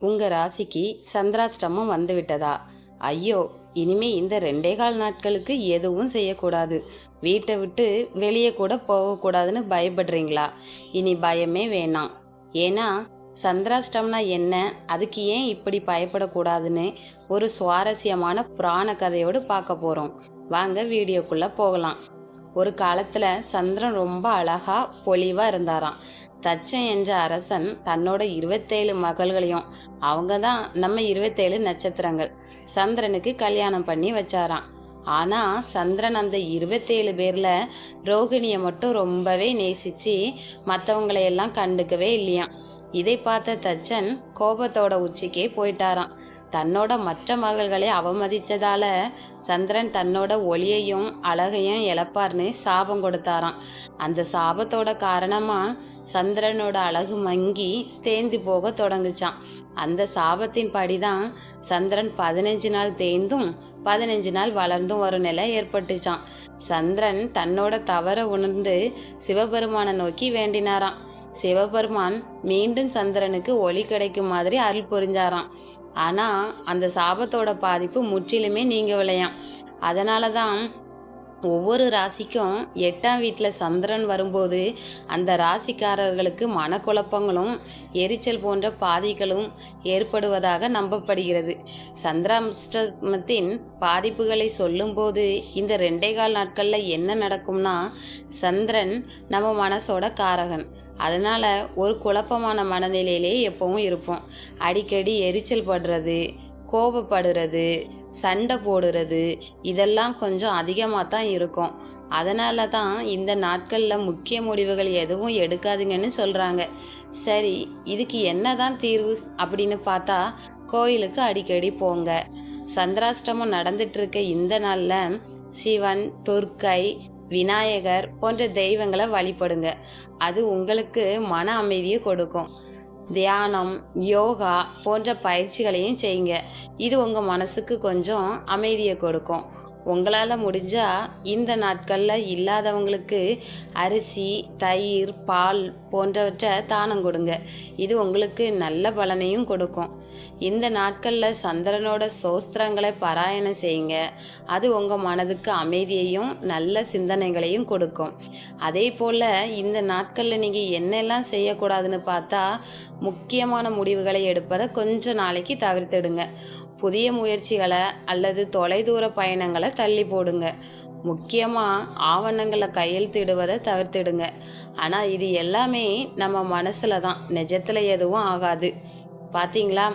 உங்கள் ராசிக்கு சந்திராஷ்டமம் வந்துவிட்டதா? ஐயோ இனிமே இந்த ரெண்டே கால் நாட்களுக்கு எதுவும் செய்யக்கூடாது. வீட்டை விட்டு வெளியே கூட போகக்கூடாதுன்னு பயப்படுறீங்களா? இனி பயமே வேணாம். ஏன்னா சந்திராஷ்டம்னா என்ன? அதுக்கு ஏன் இப்படி பயப்படக்கூடாதுன்னு ஒரு சுவாரஸ்யமான புராண கதையோடு பார்க்க போகிறோம் வாங்க வீடியோக்குள்ளே போகலாம். ஒரு காலத்தில் சந்திரன் ரொம்ப அழகா பொலிவாக இருந்தாராம். தச்சன் என்ற அரசன் தன்னோட இருபத்தேழு மகள்களையும் அவங்க தான் நம்ம இருபத்தேழு நட்சத்திரங்கள் சந்திரனுக்கு கல்யாணம் பண்ணி வச்சாராம். ஆனால் சந்திரன் அந்த இருபத்தேழு பேரில் ரோகிணியை மட்டும் ரொம்பவே நேசித்து மற்றவங்களையெல்லாம் கண்டுக்கவே இல்லையாம். இதை பார்த்த தச்சன் கோபத்தோட உச்சிக்கே போயிட்டாராம். தன்னோட மற்ற மகள்களை அவமதித்ததால் சந்திரன் தன்னோட ஒளியையும் அழகையும் இழப்பார்னு சாபம் கொடுத்தாராம். அந்த சாபத்தோட காரணமாக சந்திரனோட அழகு மங்கி தேந்தி போக தொடங்குச்சான் அந்த சாபத்தின் படிதான் சந்திரன் பதினஞ்சு நாள் தேய்ந்தும் பதினஞ்சு நாள் வளர்ந்தும் ஒரு நிலை ஏற்பட்டுச்சான் சந்திரன் தன்னோட தவற உணர்ந்து சிவபெருமானை நோக்கி வேண்டினாராம். சிவபெருமான் மீண்டும் சந்திரனுக்கு ஒளி கிடைக்கும் மாதிரி அருள் புரிஞ்சாராம். ஆனால் அந்த சாபத்தோட பாதிப்பு முற்றிலுமே நீங்க விளையாம். அதனால தான் ஒவ்வொரு ராசிக்கும் எட்டாம் வீட்டில் சந்திரன் வரும்போது அந்த ராசிக்காரர்களுக்கு மனக்குழப்பங்களும் எரிச்சல் போன்ற பாதிகளும் ஏற்படுவதாக நம்பப்படுகிறது. சந்திராஷ்டமத்தின் பாதிப்புகளை சொல்லும்போது இந்த ரெண்டே கால் நாட்களில் என்ன நடக்கும்னா சந்திரன் நம்ம மனசோட காரகன். அதனால் ஒரு குழப்பமான மனநிலையிலே எப்பவும் இருப்போம். அடிக்கடி எரிச்சல் படுறது கோபப்படுறது சண்டை போடுறது இதெல்லாம் கொஞ்சம் அதிகமாக தான் இருக்கும். அதனால தான் இந்த நாட்களில் முக்கிய முடிவுகள் எதுவும் எடுக்காதுங்கன்னு சொல்கிறாங்க சரி இதுக்கு என்ன தான் தீர்வு அப்படின்னு பார்த்தா கோயிலுக்கு அடிக்கடி போங்க. சந்திராஷ்டமம் நடந்துட்டு இருக்க இந்த நாளில் சிவன் துர்க்கை விநாயகர் போன்ற தெய்வங்களை வழிபடுங்க. அது உங்களுக்கு மன அமைதியை கொடுக்கும். தியானம் யோகா போன்ற பயிற்சிகளையும் செய்யுங்க. இது உங்கள் மனசுக்கு கொஞ்சம் அமைதியை கொடுக்கும். உங்களால் முடிஞ்சால் இந்த நாட்களில் இல்லாதவங்களுக்கு அரிசி தயிர் பால் போன்றவற்றை தானம் கொடுங்க. இது உங்களுக்கு நல்ல பலனையும் கொடுக்கும். இந்த நாட்களில் சந்திரனோட சோஸ்திரங்களை பாராயணம் செய்யுங்க. அது உங்கள் மனதுக்கு அமைதியையும் நல்ல சிந்தனைகளையும் கொடுக்கும். அதே போல் இந்த நாட்களில் நீங்கள் என்னெல்லாம் செய்யக்கூடாதுன்னு பார்த்தா முக்கியமான முடிவுகளை எடுப்பதை கொஞ்சம் நாளைக்கு தவிர்த்துடுங்க. புதிய முயற்சிகளை அல்லது தொலைதூர பயணங்களை தள்ளி போடுங்க. முக்கியமாக ஆவணங்களை கையெழுத்திடுவதை தவிர்த்துடுங்க. ஆனால் இது எல்லாமே நம்ம மனசில் தான். நிஜத்தில் எதுவும் ஆகாது. பார்த்தீங்களா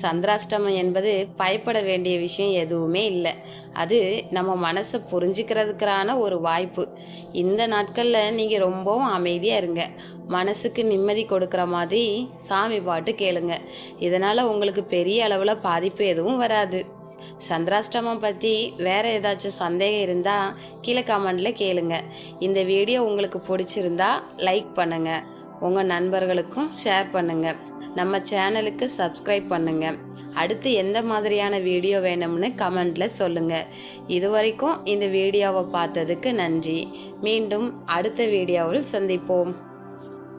சந்திராஷ்டமம் என்பது பயப்பட வேண்டிய விஷயம் எதுவுமே இல்லை. அது நம்ம மனசை புரிஞ்சுக்கிறதுக்கான ஒரு வாய்ப்பு. இந்த நாட்களில் நீங்கள் ரொம்பவும் அமைதியாக இருங்க. மனசுக்கு நிம்மதி கொடுக்குற மாதிரி சாமி பாட்டு கேளுங்க. இதனால் உங்களுக்கு பெரிய அளவில் பாதிப்பு எதுவும் வராது. சந்திராஷ்டமம் பற்றி வேறு ஏதாச்சும் சந்தேகம் இருந்தால் கீழே கமெண்டில் கேளுங்க. இந்த வீடியோ உங்களுக்கு பிடிச்சிருந்தா லைக் பண்ணுங்கள் உங்கள் நண்பர்களுக்கும் ஷேர் பண்ணுங்கள் நம்ம சேனலுக்கு சப்ஸ்கிரைப் பண்ணுங்கள் அடுத்து எந்த மாதிரியான வீடியோ வேணும்னு கமெண்டில் சொல்லுங்கள் இது வரைக்கும் இந்த வீடியோவை பார்த்ததுக்கு நன்றி. மீண்டும் அடுத்த வீடியோவில் சந்திப்போம்.